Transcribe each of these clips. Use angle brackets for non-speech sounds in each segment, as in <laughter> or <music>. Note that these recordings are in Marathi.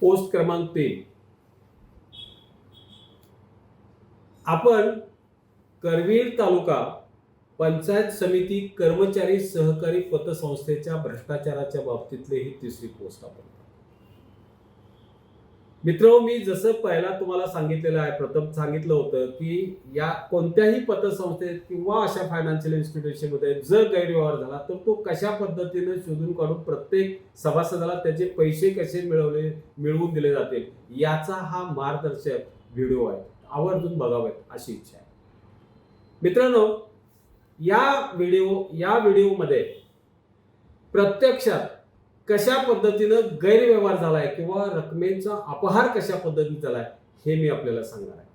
पोस्ट क्रमांक तीन. आपण करवीर तालुका पंचायत समिती कर्मचारी सहकारी पतसंस्थेच्या भ्रष्टाचाराच्या बाबतीतले ही तिसरी पोस्ट आपण मित्र मी जसं पहिला तुम्हाला सांगितलेलं आहे प्रथम सांगितलं होतं की या कोणत्याही पतसंस्थेत किंवा अशा फायनान्शियल इन्स्टिट्यूशनमध्ये जर गैरव्यवहार झाला तर तो कशा पद्धतीने शोधून काढून प्रत्येक सभासदाला त्याचे पैसे कसे मिळवले मिळवून दिले जातील याचा हा मार्गदर्शक व्हिडिओ आहे. आवर्जून बघावेत अशी इच्छा आहे. मित्रांनो या व्हिडिओ या व्हिडिओमध्ये प्रत्यक्षात कशा पद्धतीनं गैरव्यवहार झालाय किंवा रकमेचा अपहार कशा पद्धतीने झालाय हे मी आपल्याला सांगणार आहे.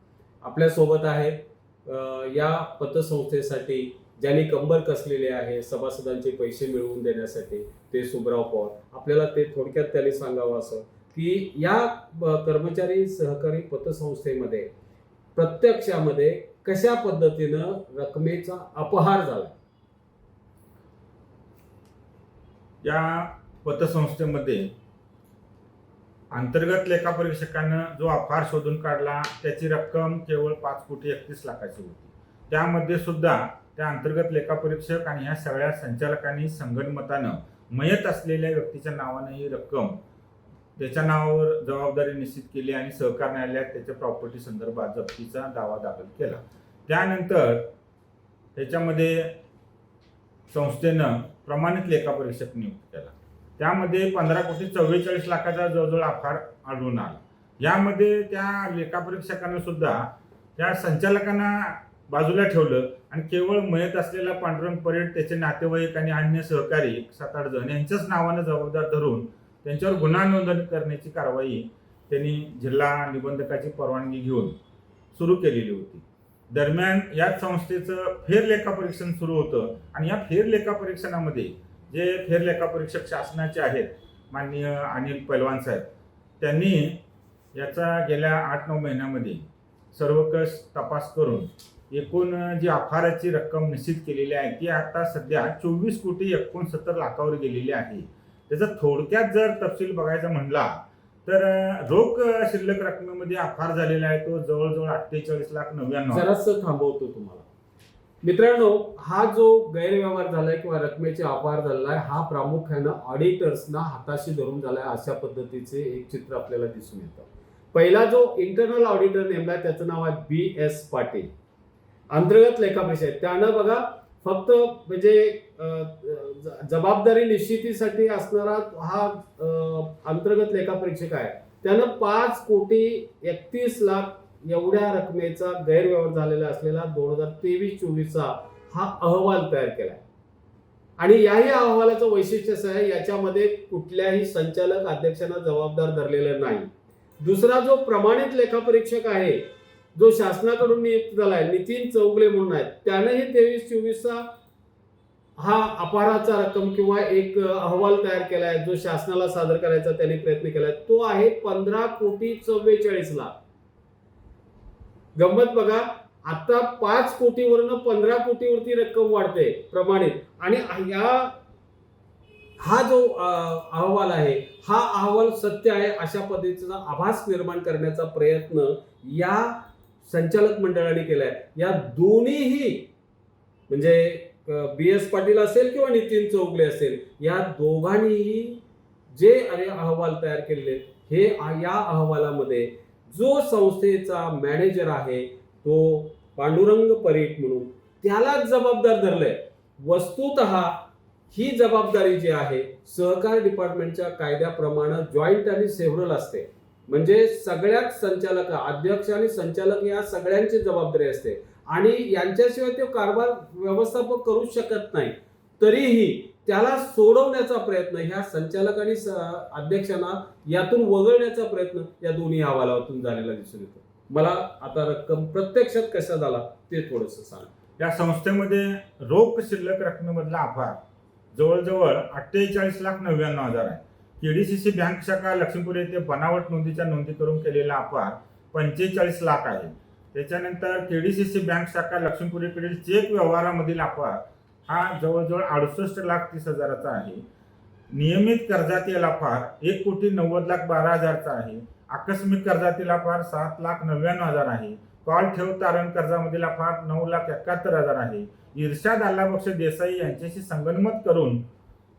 आपल्यासोबत आहेत या पतसंस्थेसाठी ज्यांनी कंबर कसलेले आहे सभासदांचे पैसे मिळवून देण्यासाठी ते सुब्राव पवार. आपल्याला ते थोडक्यात त्यांनी सांगावं असं की या कर्मचारी सहकारी पतसंस्थेमध्ये प्रत्यक्षामध्ये कशा पद्धतीनं रकमेचा अपहार झाला या पतसंस्थेमध्ये अंतर्गत लेखापरीक्षकानं जो अपहार शोधून काढला त्याची रक्कम केवळ पाच कोटी एकतीस लाखाची होती. त्यामध्ये सुद्धा त्या अंतर्गत लेखापरीक्षक आणि ह्या सगळ्या संचालकांनी संगणमतानं मयत असलेल्या व्यक्तीच्या नावानं ही रक्कम त्याच्या नावावर जबाबदारी निश्चित केली आणि सहकार न्यायालयात त्याच्या प्रॉपर्टी संदर्भात जप्तीचा दावा दाखल केला. त्यानंतर त्याच्यामध्ये संस्थेनं प्रमाणित लेखापरीक्षक नियुक्त केला. त्यामध्ये पंधरा कोटी चव्वेचाळीस लाखाचा जवळजवळ आकार आढळून आला. यामध्ये त्या लेखापरीक्षकानं सुद्धा त्या संचालकांना बाजूला ठेवलं आणि केवळ मयत असलेला पांडुरंग परेड त्याचे नातेवाईक आणि अन्य सहकारी सात आठ जण यांच्याच नावानं जबाबदार धरून त्यांच्यावर गुन्हा नोंदणी करण्याची कारवाई त्यांनी जिल्हा निबंधकाची परवानगी घेऊन सुरू केलेली होती. दरम्यान याच संस्थेचं फेर लेखापरीक्षण सुरू होतं आणि या फेर लेखापरीक्षणामध्ये जे फेर लेखापरीक्षक शासनाचे आहेत माननीय अनिल पैलवान साहेब त्यांनी याचा गेल्या आठ नऊ महिन्यामध्ये सर्वकष तपास करून एकूण जी आफाराची रक्कम निश्चित केलेली आहे ती आता सध्या चोवीस कोटी एकोणसत्तर लाखावर गेलेली आहे. त्याचा थोडक्यात जर तपशील बघायचा म्हणला तर रोख शिल्लक रकमेमध्ये आफार झालेला आहे तो जवळजवळ अठ्ठेचाळीस लाख नव्याण्णव. जरास थांबवतो तुम्हाला. मित्रांनो हा जो गैरव्यवहार झालाय किंवा रकमेचे अपहार झालेला आहे हा प्रामुख्यानं ऑडिटर्सना हाताशी धरून झालाय अशा पद्धतीचे एक चित्र आपल्याला दिसून येतं. पहिला जो इंटरनल ऑडिटर नेमला त्याचं नाव आहे बी एस पाटील. अंतर्गत लेखापरीक्षक त्यानं बघा फक्त म्हणजे जबाबदारी निश्चितीसाठी असणारा हा अंतर्गत लेखापरीक्षक आहे. त्यानं पाच कोटी एकतीस लाख एवढ्या रकमेचा गैरव्यवहार झालेला असलेला दोन हजार तेवीस चोवीसचा हा अहवाल तयार केला आणि याही अहवालाचं वैशिष्ट्य असं आहे याच्यामध्ये कुठल्याही संचालक अध्यक्षांना जबाबदार धरलेलं नाही. दुसरा जो प्रमाणित लेखापरीक्षक आहे जो शासनाकडून नियुक्त झाला आहे नितीन चौगले म्हणून आहेत त्यानंही तेवीस चोवीसचा हा अपहाराचा रक्कम किंवा एक अहवाल तयार केला आहे जो शासनाला सादर करायचा त्यांनी प्रयत्न केला आहे तो आहे पंधरा कोटी चव्वेचाळीस लाख गंमत बघा आता पाच कोटीवरनं पंधरा कोटीवरती रक्कम वाढते प्रमाणित. आणि या हा जो अहवाल आहे हा अहवाल सत्य आहे अशा पद्धतीचा आभास निर्माण करण्याचा प्रयत्न या संचालक मंडळाने केलाय. या दोन्हीही म्हणजे बी एस पाटील असेल किंवा नितीन चौगले असेल या दोघांनीही जे अरे अहवाल तयार केलेले हे या अहवालामध्ये जो संस्थेचा मॅनेजर आहे तो पांडुरंग परीट म्हणून त्यालाच जबाबदार धरलंय. वस्तुत ही जबाबदारी जी आहे सहकार डिपार्टमेंटच्या कायद्याप्रमाणे जॉईंट आणि सेव्हरल असते. म्हणजे सगळ्याच संचालक अध्यक्ष आणि संचालक या सगळ्यांची जबाबदारी असते. आणि यांच्याशिवाय तो कारभार व्यवस्थापक करू शकत नाही. तरीही त्याला सोडवण्याचा प्रयत्न ह्या संचालक आणि अध्यक्षांना यातून वगळण्याचा प्रयत्न या दोन्ही अहवालातून झालेला दिसून येतो. मला आता रक्कम प्रत्यक्षात कसा झाला ते थोडस सांग. या संस्थेमध्ये रोख शिल्लक रकमेमधला अपहार जवळजवळ अठ्ठेचाळीस लाख नव्याण्णव हजार आहे. केडीसीसी बँक शाखा लक्ष्मीपूर येथे बनावट नोंदीच्या नोंदी करून केलेला अपार पंचेचाळीस लाख आहे. त्याच्यानंतर केडीसीसी बँक शाखा लक्ष्मीपुरीकडील चेक व्यवहारामधील अपार हा जवळजवळ अडुसष्ट लाख तीस हजाराचा आहे. नियमित कर्जातील फार एक कोटी नव्वद लाख बारा हजारचा आहे. आकस्मिक कर्जातील फार सात लाख नव्याण्णव हजार आहे. कॉल ठेव तारण कर्जामधील फार नऊ लाख एकाहत्तर हजार आहे. इर्षाद अल्लाबक्ष देसाई यांच्याशी संगनमत करून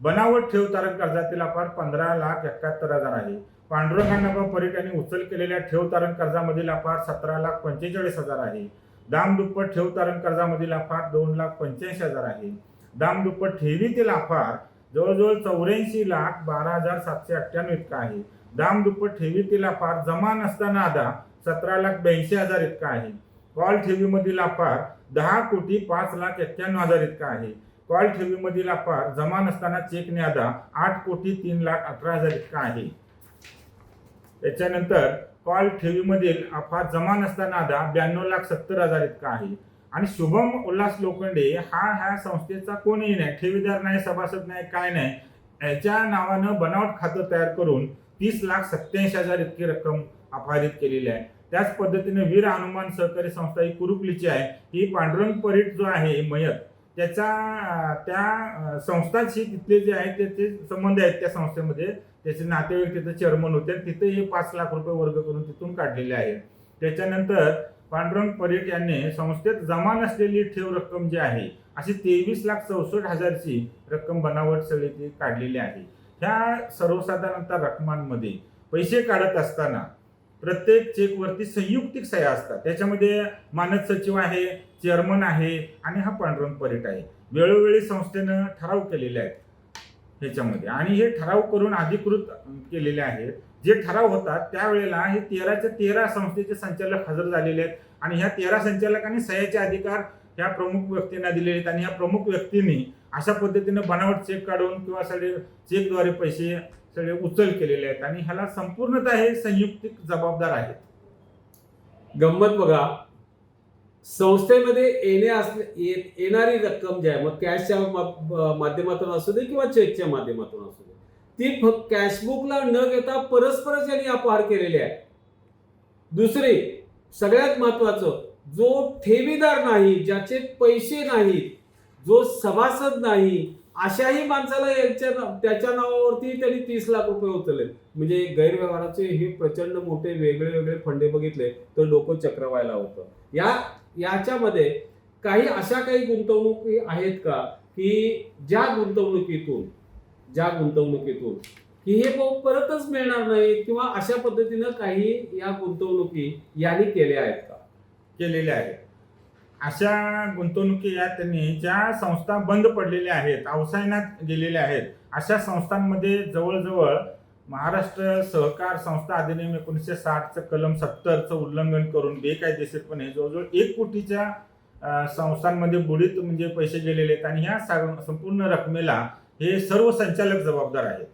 बनावट ठेव तारण कर्जातील फार पंधरा लाख एकाहत्तर हजार आहे. पांडुरंगा नगर परीट यांनी उचल केलेल्या ठेव तारण कर्जामधील फार सतरा लाख पंचेचाळीस हजार आहे. दाम दुप्पट ठेव तारण कर्जामधील लाफार दोन लाख पंच्याऐंशी हजार आहे. दाम दुप्पट ठेवीतील लाफार जवळजवळ चौऱ्याऐंशी लाख बारा हजार सातशे अठ्ठ्याण्णव इतका आहे. दाम दुप्पट ठेवीतील लाफार जमा नसताना आधा सतरा लाख ब्याऐंशी हजार इतका आहे. कॉल ठेवीमधील लाफार दहा कोटी पाच लाख एक्क्याण्णव हजार इतका आहे. कॉल ठेवीमधील लाफार जमा नसताना चेकने न्यादा आठ कोटी तीन लाख अठरा हजार इतका आहे. त्याच्यानंतर कॉल ठेवीमधील अफा जमा नसताना आधा ब्याण्णव लाख सत्तर हजार इतका आहे. आणि शुभम उल्हास लोखंडे हा ह्या संस्थेचा कोणीही नाही ठेवीदार नाही सभासद नाही काय नाही याच्या नावानं बनावट खातं तयार करून तीस लाख सत्याऐंशी हजार इतकी रक्कम अपहारित केलेली आहे. त्याच पद्धतीने वीर हनुमान सहकारी संस्था ही कुरुकलीची आहे. ही पांडुरंग परीट जो आहे मयत त्याचा त्या संस्थाशी तिथले जे आहेत त्याचे संबंध आहेत त्या संस्थेमध्ये. त्याचे नातेवाईक तिथं चेअरमन होते. तिथे हे पाच लाख रुपये वर्ग करून तिथून काढलेले आहे. त्याच्यानंतर पांडुरंग परीट यांनी संस्थेत जमा नसलेली ठेव रक्कम जी आहे अशी तेवीस लाख चौसष्ट हजारची रक्कम बनावट सगळी काढलेली आहे. ह्या सर्वसाधारणतः रकमांमध्ये पैसे काढत असताना प्रत्येक चेकवरती संयुक्तिक सह्या असतात. त्याच्यामध्ये मानद सचिव आहे चेअरमन आहे आणि हा पांडुरंग परीट आहे. वेळोवेळी संस्थेनं ठराव केलेले आहेत. ह्याच्यामध्ये. आणि हे ठराव करून अधिकृत केलेले आहेत. जे ठराव होतात त्यावेळेला हे तेराच्या तेरा संस्थेचे संचालक हजर झालेले आहेत. आणि ह्या तेरा संचालकांनी सह्याचे अधिकार ह्या प्रमुख व्यक्तींना दिलेले आहेत. आणि ह्या प्रमुख व्यक्तींनी अशा पद्धतीने बनावट चेक काढून किंवा सगळे चेकद्वारे पैसे सगळे उचल केलेले आहेत. आणि ह्याला संपूर्णतः हे संयुक्तिक जबाबदार आहेत. गंमत बघा. संस्थेमध्ये येणे असले ये- येणारी रक्कम जी आहे मग कॅशच्या माध्यमातून असू दे किंवा चेकच्या माध्यमातून असू दे ती फक्त कॅशबुकला न घेता परस्परच यांनी अपहार केलेले आहे दुसरी सगळ्यात महत्वाचं जो ठेवीदार नाही ज्याचे पैसे नाहीत जो सभासद नाही अशाही माणसाला यांच्या नाव- त्याच्या नावावरती त्यांनी तीस लाख रुपये उचलले. म्हणजे गैरव्यवहाराचे हे प्रचंड मोठे वेगळे वेगळे फंडे बघितले तर डोकं चक्रवायला होतं. या याच्यामध्ये काही अशा काही गुंतवणुकी आहेत का की ज्या गुंतवणुकीतून ज्या गुंतवणुकीतून की हे परतच मिळणार नाही किंवा अशा पद्धतीनं काही या गुंतवणुकी यांनी केल्या आहेत का? केलेल्या आहेत. अशा गुंतवणुकी या त्यांनी ज्या संस्था बंद पडलेल्या आहेत अवसायनात गेलेल्या आहेत अशा संस्थांमध्ये जवळजवळ महाराष्ट्र सहकार संस्था अधिनियम एकोणीसशे साठचं कलम सत्तरचं उल्लंघन करून बेकायदेशीरपणे जवळजवळ एक कोटीच्या संस्थांमध्ये बुडीत म्हणजे पैसे गेलेले आहेत. आणि ह्या संपूर्ण रकमेला हे सर्व संचालक जबाबदार आहेत.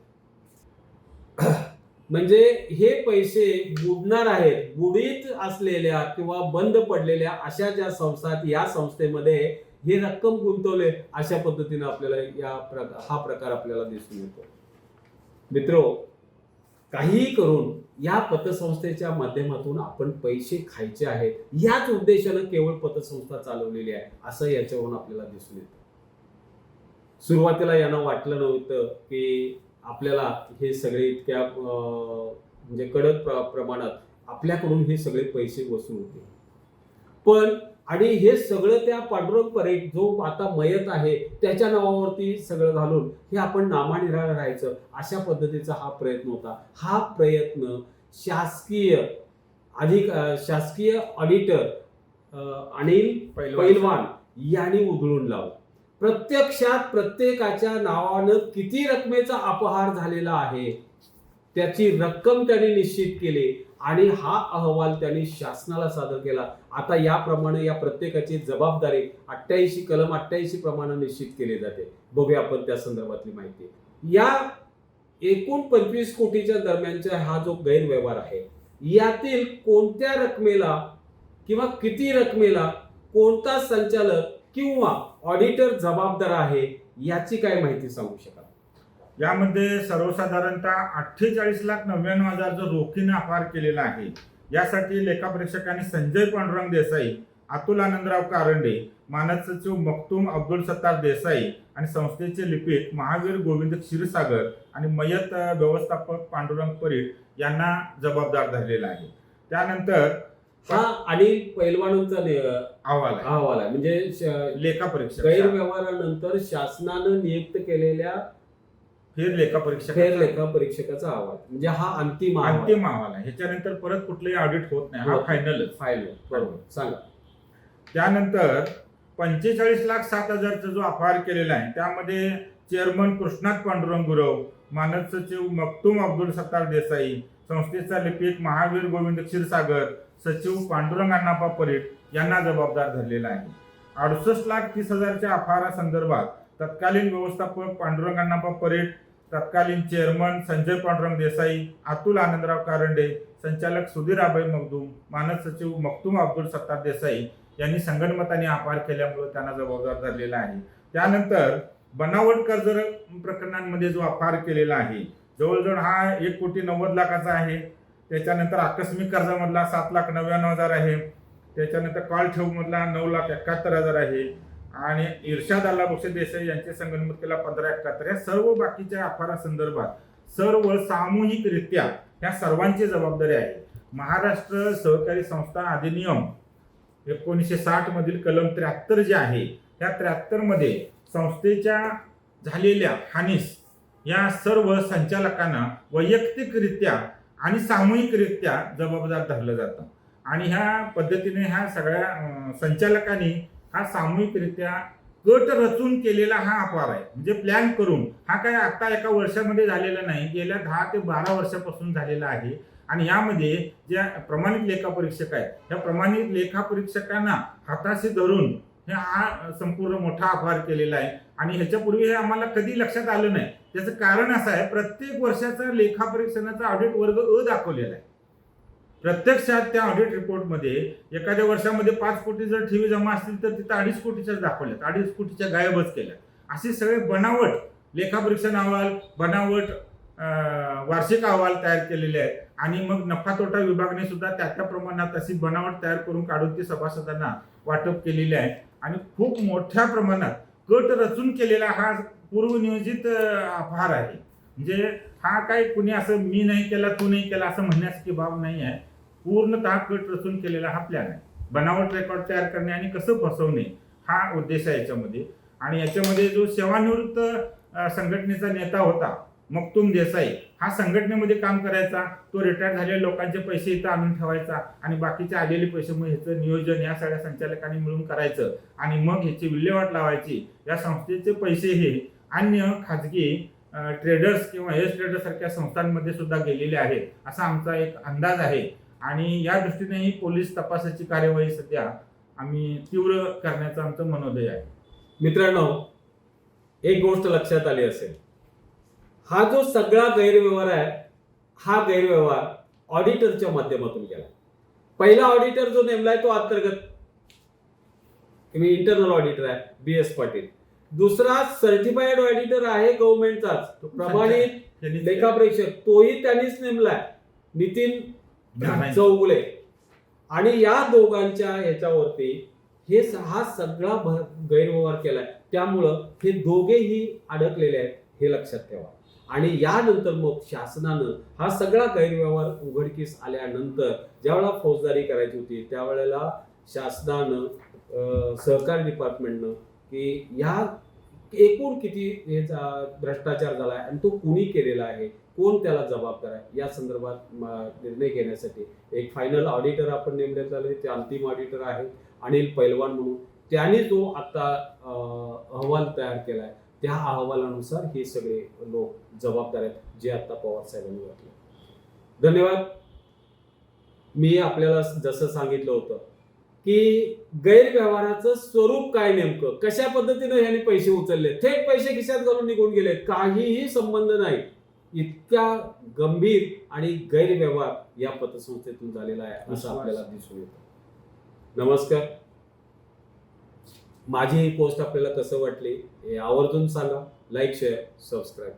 <clears throat> म्हणजे हे पैसे बुडणार आहेत बुडीत असलेल्या किंवा बंद पडलेल्या अशा ज्या संस्था आहेत, या संस्थेमध्ये हे रक्कम गुंतवले अशा पद्धतीने आपल्याला या प्रकार हा प्रकार आपल्याला दिसून येतो. मित्रो काहीही करून या पतसंस्थेच्या माध्यमातून आपण पैसे खायचे आहेत. याच उद्देशानं केवळ पतसंस्था चालवलेली आहे. असं याच्यावरून आपल्याला दिसून येतं. सुरुवातीला यांना वाटलं नव्हतं की आपल्याला हे सगळे इतक्या म्हणजे कडक प्र- प्रमाणात आपल्याकडून हे सगळे पैसे वसूल होते पण आणि हे सगळं त्या पांडुरंग परेड जो आता मयत आहे त्याच्या नावावरती सगळं घालून हे आपण नामानिराळ राहायचं अशा पद्धतीचा हा प्रयत्न होता. हा प्रयत्न शासकीय अधिक शासकीय ऑडिटर अनिल पैलवान यांनी उधळून लावला. प्रत्यक्षात प्रत्येकाच्या नावानं किती रकमेचा अपहार झालेला आहे त्याची रक्कम त्यांनी निश्चित केली. आणि हा अहवाल त्यांनी शासनाला सादर केला. आता याप्रमाणे या प्रत्येकाची जबाबदारी अठ्ठ्याऐंशी कलम अठ्ठ्याऐंशी प्रमाणे निश्चित केली जाते. बघूया आपण त्या संदर्भातली माहिती. या एकूण पंचवीस कोटीच्या दरम्यानचा हा जो गैरव्यवहार आहे यातील कोणत्या रकमेला किंवा किती रकमेला कोणता संचालक किंवा ऑडिटर जबाबदार आहे याची काय माहिती सांगू शकाल? यामध्ये सर्वसाधारणतः अठ्ठेचाळीस लाख नव्याण्णव हजार जो रोखीने अपहार केलेला आहे. यासाठी लेखापरीक्षकांनी संजय पांडुरंग देसाई अतुल आनंदराव कारंडे मानद सचिव मखतूम अब्दुल सत्तार देसाई आणि संस्थेचे लिपिक महावीर गोविंद क्षीरसागर आणि मयत व्यवस्थापक पांडुरंग परीट यांना जबाबदार धरलेला आहे. त्यानंतर हा आणि पैलवानांचा अहवाल अहवाल आहे. म्हणजे लेखा परीक्षक गैरव्यवहारानंतर शासनानं नियुक्त केलेल्या फेर लेखा परीक्षक फेर लेखा परीक्षकाचा अहवाल म्हणजे हा अंतिम अहवाल अंतिम अहवाल आहे. ह्याच्यानंतर परत कुठलंही ऑडिट होत नाही. हा होत नाही. फायनलच फाईल बरोबर. सांगा. त्यानंतर पंचेचाळीस लाख सात हजारचा जो अपहार केलेला आहे त्यामध्ये चेअरमन कृष्णात पांडुरंग गुरव मानद सचिव मक्तूम अब्दुल सत्तार देसाई संस्थेचा लिपिक महावीर गोविंद क्षीरसागर सचिव पांडुरंग अण्णापा परीट यांना जबाबदार धरलेला आहे. अडुसष्ट लाख तीस हजारच्या अपहारासंदर्भात तत्कालीन व्यवस्थापक पांडुरंग अण्णापा परीट तत्कालीन चेअरमन संजय पांडुरंग देसाई अतुल आनंदराव कारंडे संचालक सुधीर अभय मगदूम मानद सचिव मक्तूम अब्दुल सत्तार देसाई यांनी संगणमताने आपार केल्यामुळे त्यांना जबाबदार धरलेला आहे. त्यानंतर बनावट कर्ज प्रकरणांमध्ये जो अपहार केलेला आहे जवळजवळ हा एक कोटी नव्वद लाखाचा आहे. त्याच्यानंतर आकस्मिक कर्जामधला सात लाख नव्याण्णव हजार आहे. त्याच्यानंतर कॉल ठेवमधला नऊ लाख एकाहत्तर हजार आहे. आणि इर्शाद अल्ला बक्ष देसाई यांचे संगणमत पंधरा एकाहत्तर. या सर्व बाकीच्या अफारासंदर्भात सर्व सामूहिकरित्या ह्या सर्वांची जबाबदारी आहे. महाराष्ट्र सहकारी संस्था अधिनियम एकोणीसशे साठ मधील कलम त्र्याहत्तर जे आहे त्या त्र्याहत्तरमध्ये संस्थेच्या झालेल्या हानीस या सर्व संचालकांना वैयक्तिकरित्या आणि सामूहिकरित्या जबाबदार धरलं जातं. आणि ह्या पद्धतीने ह्या सगळ्या संचालकांनी हा सामूहिकरित्या गट रचून केलेला हा अपहार आहे. म्हणजे प्लॅन करून हा काय आता एका वर्षामध्ये झालेला नाही गेल्या दहा ते बारा वर्षापासून झालेला आहे. आणि यामध्ये ज्या प्रमाणित लेखापरीक्षक आहेत त्या प्रमाणित लेखापरीक्षकांना हाताशी धरून हे हा संपूर्ण मोठा अपहार केलेला आहे. आणि ह्याच्यापूर्वी हे आम्हाला कधी लक्षात आलं नाही. त्याचं कारण असं आहे प्रत्येक वर्षाचा लेखापरीक्षणाचा ऑडिट वर्ग अ दाखवलेला आहे. प्रत्यक्षात त्या ऑडिट रिपोर्टमध्ये एखाद्या वर्षामध्ये पाच कोटी जर ठेवी जमा असतील तर तिथं अडीच कोटीच्याच दाखवल्यात. अडीच कोटीच्या गायबच केल्या असे सगळे बनावट लेखापरीक्षण अहवाल बनावट वार्षिक अहवाल तयार केलेले आहेत. आणि मग नफा तोटा विभागाने सुद्धा त्या त्या प्रमाणात अशी बनावट तयार करून काढून ती सभासदांना वाटप केलेली आहे. आणि खूप मोठ्या प्रमाणात कट रचून केलेला हा पूर्वनियोजित अपहार आहे. म्हणजे हा काय कुणी असं मी नाही केला तू नाही केला असं म्हणण्यासाठी बाब नाही आहे. पूर्णतः कट रचून केलेला हा प्लॅन आहे. बनावट रेकॉर्ड तयार करणे आणि कसं फसवणे हा उद्देश आहे याच्यामध्ये. आणि याच्यामध्ये जो सेवानिवृत्त संघटनेचा नेता होता मक्तुम देसाई हा संघटनेमध्ये काम करायचा. तो रिटायर झालेल्या लोकांचे पैसे इथं आणून ठेवायचा आणि बाकीचे आलेले पैसे मग ह्याचं नियोजन या सगळ्या संचालकांनी मिळून करायचं. आणि मग ह्याची विल्हेवाट लावायची. या संस्थेचे पैसे हे अन्य खाजगी ट्रेडर्स किंवा एस ट्रेडर्स सारख्या संस्थांमध्ये सुद्धा गेलेले आहेत. असा आमचा एक अंदाज आहे. आणि या दृष्टीने ही पोलीस तपासाची कार्यवाही सध्या आम्ही तीव्र करण्याचं आमचं मनोदय आहे. मित्रांनो एक गोष्ट लक्षात आली असेल. हा जो सगळा गैरव्यवहार आहे हा गैरव्यवहार ऑडिटरच्या माध्यमातून केला. पहिला ऑडिटर जो नेमलाय तो अंतर्गत मी इंटरनल ऑडिटर आहे बी एस पाटील. दुसरा सर्टिफाईड ऑडिटर आहे गव्हर्नमेंटचाच प्रमाणित त्यांनी लेखा परीक्षक तोही त्यांनीच नेमलाय नितीन चौगुले आणि या दोघांच्या ह्याच्यावरती हे हा सगळा गैरव्यवहार केलाय. त्यामुळं हे दोघेही अडकलेले आहेत हे लक्षात ठेवा. आणि यानंतर मग शासनानं हा सगळा गैरव्यवहार उघडकीस आल्यानंतर ज्यावेळेला फौजदारी करायची होती त्यावेळेला शासनानं अं, सहकार डिपार्टमेंटनं की या एकूण किती हे भ्रष्टाचार झाला आहे आणि तो कुणी केलेला आहे? कोण त्याला जबाबदार आहे? या संदर्भात निर्णय घेण्यासाठी एक फायनल ऑडिटर आपण नेमण्यात आले ते अंतिम ऑडिटर आहेत अनिल पैलवान म्हणून. त्याने जो आता अहवाल तयार केला आहे त्या अहवालानुसार हे सगळे लोक जबाबदार आहेत जे आता पवार साहेबांनी वाटले धन्यवाद. मी आपल्याला जसं सांगितलं होतं की गैरव्यवहाराचं स्वरूप काय नेमकं? कशा पद्धतीनं ह्यांनी पैसे उचलले? थेट पैसे खिशात घालून निघून गेले काहीही संबंध नाही. इतक्या गंभीर आणि गैरव्यवहार या पतसंस्थेतून झालेला आहे असं. आपल्याला दिसून येतं. नमस्कार. माझी ही पोस्ट आपल्याला कसं वाटली हे आवर्जून सांगा. Like share subscribe